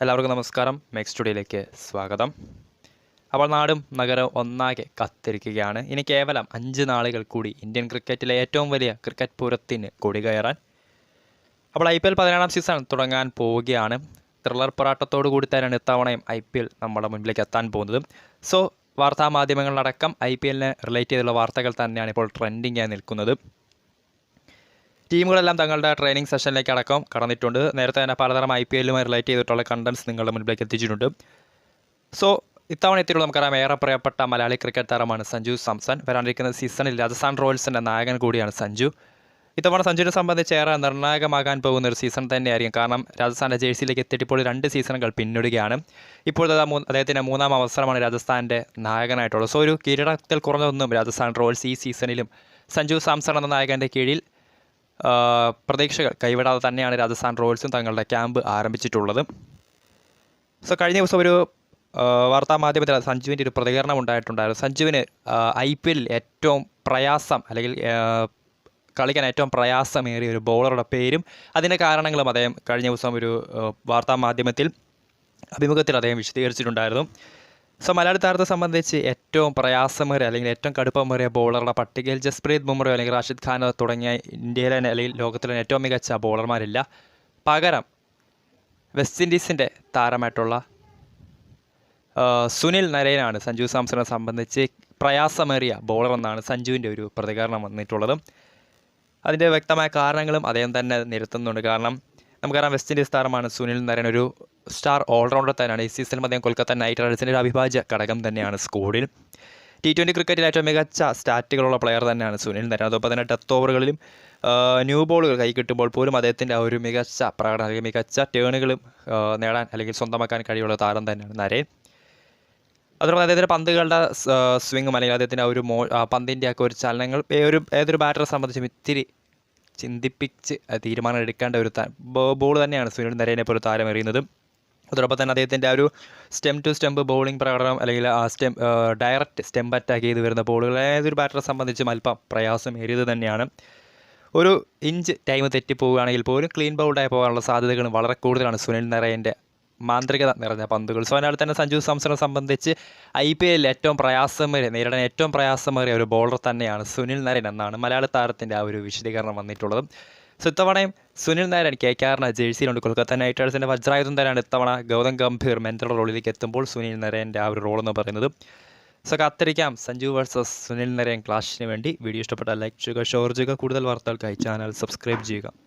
എല്ലാവർക്കും നമസ്കാരം. മെക്സ് സ്റ്റുഡിയോയിലേക്ക് സ്വാഗതം. അപ്പോൾ നാടും നഗരവും ഒന്നാകെ കത്തിരിക്കുകയാണ്. ഇനി കേവലം അഞ്ച് നാളുകൾ കൂടി ഇന്ത്യൻ ക്രിക്കറ്റിലെ ഏറ്റവും വലിയ ക്രിക്കറ്റ് പൂരത്തിന് കൊടികയറാൻ അപ്പോൾ ഐ പി എൽ പതിനേഴാം സീസൺ തുടങ്ങാൻ പോവുകയാണ്. ത്രില്ലർ പോരാട്ടത്തോടു കൂടി തന്നെയാണ് ഇത്തവണയും ഐ പി എൽ നമ്മുടെ മുന്നിലേക്ക് എത്താൻ പോകുന്നത്. സോ വാർത്താ മാധ്യമങ്ങളിലടക്കം ഐ പി എല്ലിനെ റിലേറ്റ് ചെയ്തുള്ള വാർത്തകൾ തന്നെയാണ് ഇപ്പോൾ ട്രെൻഡിങ് ആയി നിൽക്കുന്നത്. ടീമുകളെല്ലാം തങ്ങളുടെ ട്രെയിനിങ് സെഷനിലേക്ക് അടക്കം കടന്നിട്ടുണ്ട്. നേരത്തെ തന്നെ പലതരം ഐ പി എല്ലുമായി റിലേറ്റ് ചെയ്തിട്ടുള്ള കണ്ടൻസ് നിങ്ങളുടെ മുൻപിലേക്ക് എത്തിച്ചിട്ടുണ്ട്. സോ ഇത്തവണ എത്തിയുള്ള നമുക്കറിയാം ഏറെ പ്രിയപ്പെട്ട മലയാളി ക്രിക്കറ്റ് താരമാണ് സഞ്ജു സാംസൺ. വരാനിരിക്കുന്ന സീസണിൽ രാജസ്ഥാൻ റോയൽസിന്റെ നായകൻ കൂടിയാണ് സഞ്ജു. ഇത്തവണ സഞ്ജുവിനെ സംബന്ധിച്ച് ഏറെ നിർണായകമാകാൻ പോകുന്ന ഒരു സീസൺ തന്നെയായിരിക്കും. കാരണം രാജസ്ഥാന്റെ ജേഴ്സിയിലേക്ക് എത്തിയിട്ട് ഇപ്പോൾ രണ്ട് സീസണുകൾ പിന്നിടുകയാണ്. ഇപ്പോൾ അദ്ദേഹത്തിന്റെ മൂന്നാം അവസരമാണ് രാജസ്ഥാന്റെ നായകനായിട്ടുള്ളത്. സോ ഒരു കിരീടത്തിൽ കുറഞ്ഞൊന്നും രാജസ്ഥാൻ റോയൽസ് ഈ സീസണിലും സഞ്ജു സാംസൺ എന്ന നായകന്റെ കീഴിൽ പ്രതീക്ഷകൾ കൈവിടാതെ തന്നെയാണ് രാജസ്ഥാൻ റോയൽസും തങ്ങളുടെ ക്യാമ്പ് ആരംഭിച്ചിട്ടുള്ളത്. സോ കഴിഞ്ഞ ദിവസം ഒരു വാർത്താമാധ്യമത്തിൽ വാർത്താ മാധ്യമത്തിൽ സഞ്ജുവിന്റെ ഒരു പ്രതികരണം ഉണ്ടായിട്ടുണ്ടായിരുന്നു. സഞ്ജുവിന് ഐ പി എല്ലിൽ ഏറ്റവും പ്രയാസം അല്ലെങ്കിൽ കളിക്കാൻ ഏറ്റവും പ്രയാസമേറിയ ഒരു ബോളറുടെ പേരും അതിന്റെ കാരണങ്ങളും അദ്ദേഹം കഴിഞ്ഞ ദിവസം ഒരു വാർത്താമാധ്യമത്തിൽ വാർത്താ മാധ്യമത്തിൽ അഭിമുഖത്തിൽ അദ്ദേഹം വിശദീകരിച്ചിട്ടുണ്ടായിരുന്നു. സോ മലയാളി താരത്തെ സംബന്ധിച്ച് ഏറ്റവും പ്രയാസമേറിയ അല്ലെങ്കിൽ ഏറ്റവും കടുപ്പമേറിയ ബോളറുടെ പട്ടികയിൽ ജസ്പ്രീത് ബുംറയോ അല്ലെങ്കിൽ റാഷിദ് ഖാൻ തുടങ്ങിയ ഇന്ത്യയിലെ അല്ലെങ്കിൽ ലോകത്തിലെ ഏറ്റവും മികച്ച ബോളർമാരില്ല പകരം വെസ്റ്റ് ഇൻഡീസിന്റെ താരമായിട്ടുള്ള സുനിൽ നരേനാണ് സഞ്ജു സാംസണെ സംബന്ധിച്ച് പ്രയാസമേറിയ ബോളർ എന്നാണ് സഞ്ജുവിന്റെ ഒരു പ്രതികരണം വന്നിട്ടുള്ളത്. അതിന്റെ വ്യക്തമായ കാരണങ്ങളും അദ്ദേഹം തന്നെ നിരത്തുന്നുണ്ട്. കാരണം നമുക്കറിയാം വെസ്റ്റ് ഇൻഡീസ് താരമാണ് സുനിൽ നരേൻ. ഒരു സ്റ്റാർ ഓൾറൗണ്ടർ തന്നെയാണ്. ഈ സീസണിൽ അദ്ദേഹം കൊൽക്കത്ത നൈറ്റ് റൈഡേഴ്സിന്റെ ഒരു അവിഭാജ്യ ഘടകം തന്നെയാണ് സ്കോഡിൽ ടി ട്വന്റി ക്രിക്കറ്റിൽ ഏറ്റവും മികച്ച സ്റ്റാറ്റുകളുള്ള പ്ലെയർ തന്നെയാണ് സുനിൽ നരൻ അതോടൊപ്പം തന്നെ ഡെത്ത് ഓവറുകളിലും ന്യൂ ബോളുകൾ കൈ കിട്ടുമ്പോൾ പോലും അദ്ദേഹത്തിന്റെ ഒരു മികച്ച പ്രകടനം അല്ലെങ്കിൽ മികച്ച ടേണുകളും നേടാൻ അല്ലെങ്കിൽ സ്വന്തമാക്കാൻ കഴിയുള്ള താരം തന്നെയാണ് നരേൻ. അതോടൊപ്പം അദ്ദേഹത്തിന്റെ പന്തുകളുടെ സ്വിങ്ങും അല്ലെങ്കിൽ അദ്ദേഹത്തിന്റെ ഒരു മോ പന്തിന്റെ ഒക്കെ ഒരു ചലനങ്ങൾ ഒരു ഏതൊരു ബാറ്ററെ സംബന്ധിച്ചും ഇത്തിരി ചിന്തിപ്പിച്ച് തീരുമാനം എടുക്കേണ്ട ഒരു ബോൾ തന്നെയാണ് സുനിൽ നരേനെ പോലെ താരം എറിയുന്നത് അതോടൊപ്പം തന്നെ അദ്ദേഹത്തിന്റെ ആ ഒരു സ്റ്റെം ടു സ്റ്റെമ്പ് ബോളിംഗ് പ്രകടനം അല്ലെങ്കിൽ ആ സ്റ്റെം ഡയറക്റ്റ് സ്റ്റെമ്പ് അറ്റാക്ക് ചെയ്ത് വരുന്ന ബോളുകൾ ഏതൊരു ബാറ്ററെ സംബന്ധിച്ചും അല്പം പ്രയാസം പ്രയാസമേറിയത് തന്നെയാണ്. ഒരു ഇഞ്ച് ടൈം തെറ്റിപ്പോവുകയാണെങ്കിൽ പോലും ക്ലീൻ ബൗൾഡായി പോകാനുള്ള സാധ്യതകൾ വളരെ കൂടുതലാണ് സുനിൽ നരയന്റെ മാന്ത്രികത നിറഞ്ഞ പന്തുകൾ. സോ അതിനാൽ തന്നെ സഞ്ജു സാംസണെ സംബന്ധിച്ച് ഐ പി എല്ലിൽ ഏറ്റവും പ്രയാസമേറിയ നേരിടാൻ ഏറ്റവും പ്രയാസമേറിയ ഒരു ബോളർ തന്നെയാണ് സുനിൽ നരൻ എന്നാണ് മലയാള താരത്തിന്റെ ആ ഒരു വിശദീകരണം വന്നിട്ടുള്ളത്. സോ ഇത്തവണയും സുനിൽ നായരൻ കെ കെ ആറിന് ജേഴ്സിയിലുണ്ട്. കൊൽക്കത്ത നൈറ്റ് റൈഡേഴ്സിന്റെ വജ്രായുധം തന്നെയാണ് ഇത്തവണ ഗൗതം ഗംഭീർ മെന്റർ റോളിലേക്ക് എത്തുമ്പോൾ സുനിൽ നരേന്റെ ആ ഒരു റോൾ എന്ന് പറയുന്നത്. സോ കാത്തിരിക്കാം. സഞ്ജു വേഴ്സസ് സുനിൽ നരേൻ ക്ലാഷിന് വേണ്ടി. വീഡിയോ ഇഷ്ടപ്പെട്ടാൽ ലൈക്ക് ചെയ്യുക ഷെയർ ചെയ്യുക. കൂടുതൽ വാർത്തകൾക്കായി ചാനൽ സബ്സ്ക്രൈബ് ചെയ്യുക.